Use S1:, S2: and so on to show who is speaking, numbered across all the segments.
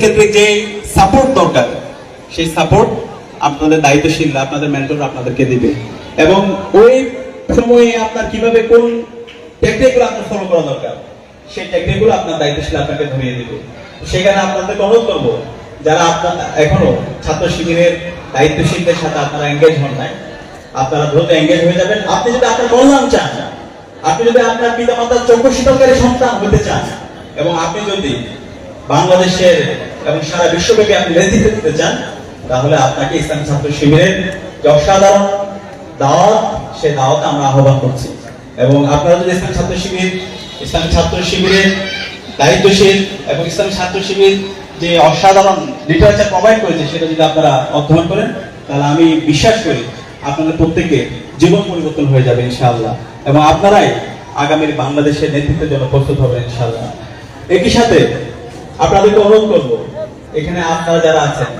S1: ক্ষেত্রে যে সাপোর্ট দরকার, সেই সাপোর্ট আপনাদের আপনাদের মেন্টর আপনাদেরকে দিবে। এবং ওই সময়ে আপনার কীভাবে কোন টেকনিকগুলো আপনার ফলো করা দরকার, সেই টেকনিকগুলো আপনার দায়িত্বশীল আপনাকে ধরিয়ে সেখানে আপনাদেরকে অনুরোধ করব, যারা আপনার এখনও ছাত্র শিবিরের দায়িত্বশীলদের সাথে আপনারা এঙ্গেজ হন নাই, আপনারা দ্রুত এঙ্গেজ হয়ে যাবেন। আপনি যদি আপনার কল্যাণ চান, আপনি যদি আপনার পিতা মাতার চক্ষু সন্তান হতে চান, এবং আপনি যদি বাংলাদেশের এবং সারা বিশ্বব্যাপী আপনি নেতৃত্ব দিতে চান, তাহলে আপনাকে ইসলাম ছাত্র শিবিরের যে অসাধারণ দাওয়াত সে দাওয়াত আমরা আহ্বান করছি। এবং আপনারা যদি ইসলাম ছাত্র শিবির, ইসলাম ছাত্র শিবিরের দায়িত্বশীল এবং ইসলাম ছাত্র শিবির যে অসাধারণ লিটারেচার প্রোভাইড করেছে, সেটা যদি আপনারা অধ্যয়ন করেন, তাহলে আমি বিশ্বাস করি আপনাদের প্রত্যেকে জীবন পরিবর্তন হয়ে যাবে, ইনশাআল্লাহ। এবং আপনারাই আগামীর বাংলাদেশের নেতৃত্বের জন্য প্রস্তুত হবেন, ইনশাআল্লাহ। একই সাথে আপনাদেরকে অনুরোধ করব এখানে আপনারা যারা আছেন,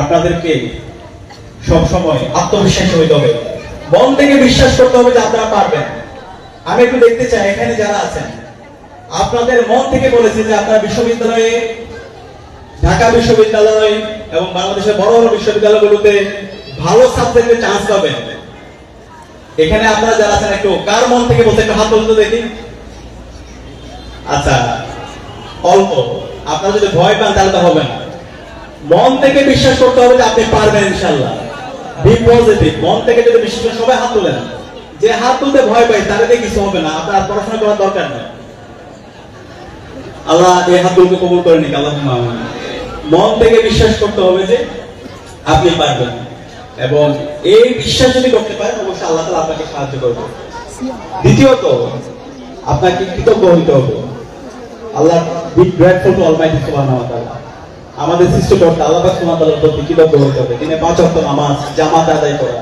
S1: আপনাদেরকে সব সময় আত্মবিশ্বাসী হইতে হবে। মন থেকে বিশ্বাস করতে হবে যে আপনারা পারবেন। আমি একটু দেখতে চাই, এখানে যারা আছেন, আপনাদের মন থেকে বলেছে যে আপনারা বিশ্ববিদ্যালয়ে, ঢাকা বিশ্ববিদ্যালয় এবং বাংলাদেশের বড় বড় বিশ্ববিদ্যালয়গুলোতে ভালো সাবজেক্টে চান্স পাবেন। এখানে আপনারা যারা আছেন, একটু কার মন থেকে বলতে একটু হাত তুলতে দেখি। আচ্ছা অল্প। আপনারা যদি ভয় পান, তাহলে তো হবে না। মন থেকে বিশ্বাস করতে হবে যে আপনি পারবেন ইনশাল্লাহ বি পজিটিভ মন থেকে যদি বিশ্বাস করেন, সবাই হাত তুলেন যে হাত তুলতে ভয় পাই তাহলে কিছু হবে না। আপনার পড়াশোনা করার দরকার নেই। আল্লাহ এই হাতগুলোকে কবুল করে নিক আল্লাহ মন থেকে বিশ্বাস করতে হবে যে আপনি পারবেন। এবং এই বিশ্বাস যদি করতে পারেন, অবশ্যই আল্লাহ তাআলা আপনাকে সাহায্য করবে। দ্বিতীয়ত, আপনাকে কৃতজ্ঞ হইতে হবে। Allah be grateful to almighty সুবহানাহু ওয়া তাআলা আমাদের সৃষ্টিকর্তা আল্লাহ পাক সুবহানাহু ওয়া তাআলার প্রতি কৃতজ্ঞ হবে দিনে পাঁচ ওয়াক্ত নামাজ, জামাত আদায় করা।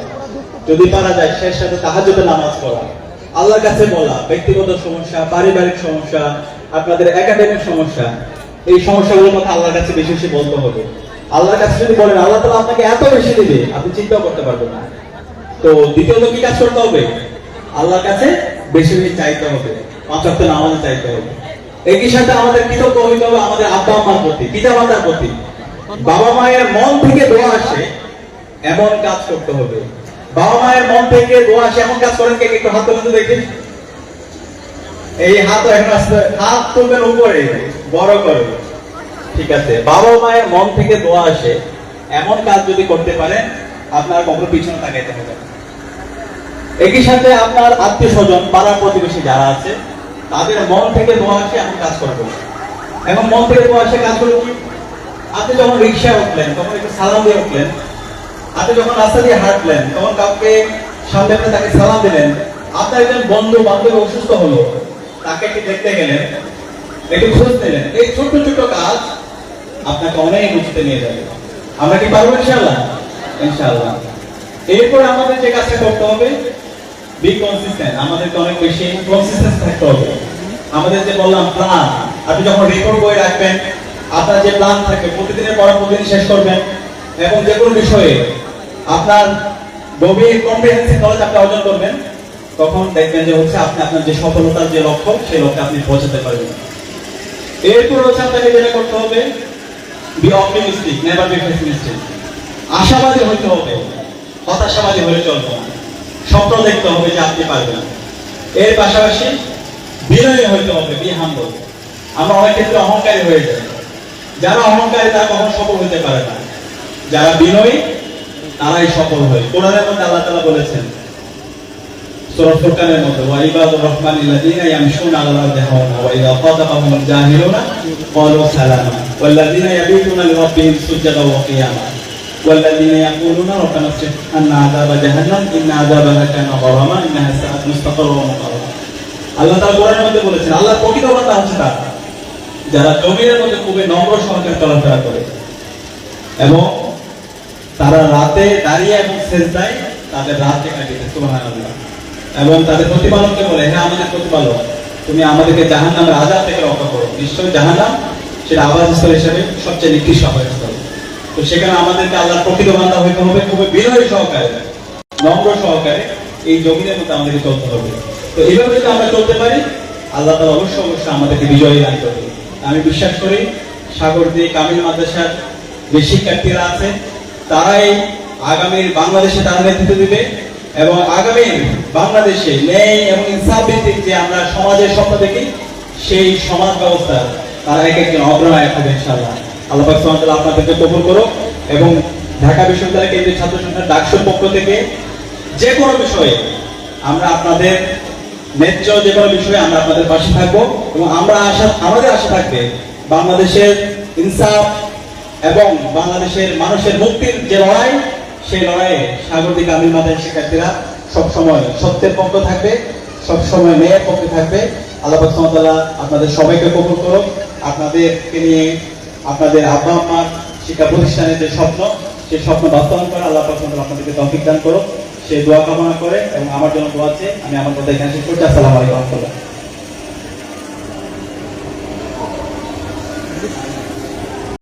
S1: যদি পারা যায়, শেষ সাথে তাহাজ্জুদে নামাজ পড়া। আল্লাহর কাছে বলা, ব্যক্তিগত সমস্যা, পারিবারিক সমস্যা, আপনাদের একাডেমিক সমস্যা, এই সমস্যাগুলোর কথা আল্লাহর কাছে বেশি বেশি বলতে হবে। আল্লাহর কাছে যদি বলেন, আল্লাহ তাআলা আপনাকে এত বেশি দিবে আপনি চিন্তাও করতে পারবেন না। তো দ্বিতীয়ত কি কাজ করতে হবে? আল্লাহর কাছে বেশি বেশি চাইতে হবে। পাঁচ নামাজ চাইতে হবে। একই সাথে আমাদের কৃতজ্ঞ হইতে হবে আমাদের আব্বা আম্মার প্রতি পিতা মাতার প্রতি। বাবা মায়ের মন থেকে দোয়া আসে, এমন কাজ করতে হবে। বাবা মায়ের মন থেকে দোয়া আসে, এমন কাজ করেন কে? একটু হাত তুলতে দেখি। এই হাত এখন আসতে, হাত তুলবেন উপরে, বড় করে। ঠিক আছে, বাবা মায়ের মন থেকে দোয়া আসে, এমন কাজ যদি করতে পারেন, আপনার কখনো পিছনে তাকাইতে হবে একই সাথে আপনার আত্মীয় স্বজন পাড়া প্রতিবেশী যারা আছে তাদের মন থেকে দোয়া আসে এমন কাজ করব। এখন মন থেকে দোয়া আসে, কাজ করব কি? আপনি যখন রিক্সায় উঠলেন, তখন একটু সালাম দিয়ে উঠলেন। আপনি যখন রাস্তা দিয়ে হাঁটলেন, তখন কাউকে সামনে পেয়ে তাকে সালাম দিলেন। আপনার একজন বন্ধু, বান্ধব অসুস্থ হলো, তাকে একটু দেখতে গেলেন, একটু খোঁজ নিলেন। এই ছোট ছোট কাজ আপনাকে অনেক উঁচুতে নিয়ে যাবে। আমরা কি পারব ইনশাআল্লাহ? ইনশাআল্লাহ। এরপর আমাদের যে কাজটা করতে হবে বি কনসিস্টেন্ট আমাদেরকে অনেক বেশি থাকতে হবে। আমাদের যে বললাম প্ল্যান আপনি যখন রেকর্ড বই রাখবেন, আপনার যে প্ল্যান থাকবে প্রতিদিনের পড়া প্রতিদিন শেষ করবেন, এবং যে কোনো বিষয়ে আপনার গভীর কম্প্রিহেন্সিভ নলেজ আপনি অর্জন করবেন, তখন দেখবেন যে হচ্ছে আপনি আপনার যে সফলতার যে লক্ষ্য, সেই লক্ষ্যে আপনি পৌঁছাতে পারবেন। এরপর হচ্ছে আপনাকে যেটা করতে হবে be optimistic never be pessimistic আশাবাদী হইতে হবে, হতাশাবাদী হলে চলবে না। স্বপ্ন দেখতে হবে যে আপনি পারবেন এর পাশাপাশি বিনয়ী হইতে হবে, বি হাম্বল। আমরা অনেক ক্ষেত্রে অহংকারী হয়ে যাই। যারা অহংকারী, তারা কখনো সফল হতে পারে না। যারা বিনয়ী, তারাই সফল হয়। কোরআনের মধ্যে আল্লাহ তাআলা বলেছেন, সূরা ফুরকানের মধ্যে সালামা ওয়া কিয়ামা والذين يقولون ربنا اصرف عنا عذاب جهنم إن عذابها كان غراما إنها ساءت مستقرا ومقاما আল্লাহ তাআলা কোরআনের মধ্যে বলেছেন আল্লাহ প্রকৃত বান্দা হচ্ছে তারা যারা জমিনের মধ্যে খুবই নম্র সহকারে চলাফেরা করে এবং তারা রাতে দাঁড়িয়ে এবং সেজদায় তাদের রাতকে কাটিয়েছে সুবহানাল্লাহ এবং তাদের প্রতিপালককে বলে হ্যাঁ আমাদের প্রতিপালক তুমি আমাদেরকে জাহান্নামের আজাদ থেকে রক্ষা করো নিশ্চয়ই জাহান্নাম সেটা আবাসস্থল হিসেবে সবচেয়ে নিকৃষ্ট আবাসস্থল তো সেখানে আমাদেরকে আল্লাহর প্রকৃত বান্দা হইতে হবে খুবই বিনয়ী সহকারে, নম্র সহকারে এই জমিনের মধ্যে আমাদেরকে চলতে হবে। তো এইভাবে যদি আমরা চলতে পারি, আল্লাহ তাআলা অবশ্যই অবশ্যই আমাদেরকে বিজয়ী দান করবে আমি বিশ্বাস করি সাগরদী কামিল মাদ্রাসার যে শিক্ষার্থীরা আছে, তারাই আগামীর বাংলাদেশে তারা নেতৃত্ব দিবে এবং আগামী বাংলাদেশে ন্যায় এবং ইনসাফ ভিত্তিক যে আমরা সমাজের স্বপ্ন দেখি, সেই সমাজ ব্যবস্থা তারা এক একজন অগ্রনায়ক হবে ইনশাআল্লাহ। আল্লাহ সুবহানাহু আপনাদেরকে কবুল করুক এবং ঢাকা বিশ্ববিদ্যালয় কেন্দ্রীয় ছাত্র সংসদ ডাকসুর পক্ষ থেকে যে কোনো বিষয়ে আমরা আপনাদের ন্যায্য যে কোনো বিষয়ে আমরা আপনাদের পাশে থাকব এবং আমরা আশা, আমাদের আশা থাকবে বাংলাদেশের ইনসাফ এবং বাংলাদেশের মানুষের মুক্তির যে লড়াই, সেই লড়াইয়ে সাগরদিক আমির মাদের শিক্ষার্থীরা সবসময় সত্যের পক্ষ থাকবে, সবসময় মেয়ের পক্ষে থাকবে। আল্লাহ আপনাদের সবাইকে কবুল করুক। আপনাদেরকে নিয়ে আপনাদের আব্বা আম্মার শিক্ষা প্রতিষ্ঠানের যে স্বপ্ন, সেই স্বপ্ন বাস্তবায়ন করে আল্লাহ পাক আপনাদেরকে তৌফিক দান করুক। সে দোয়া কামনা করে এবং আমার জন্য দোয়া আছে আমি আমার কথা এখানে শেষ করছি। আসসালামু আলাইকুম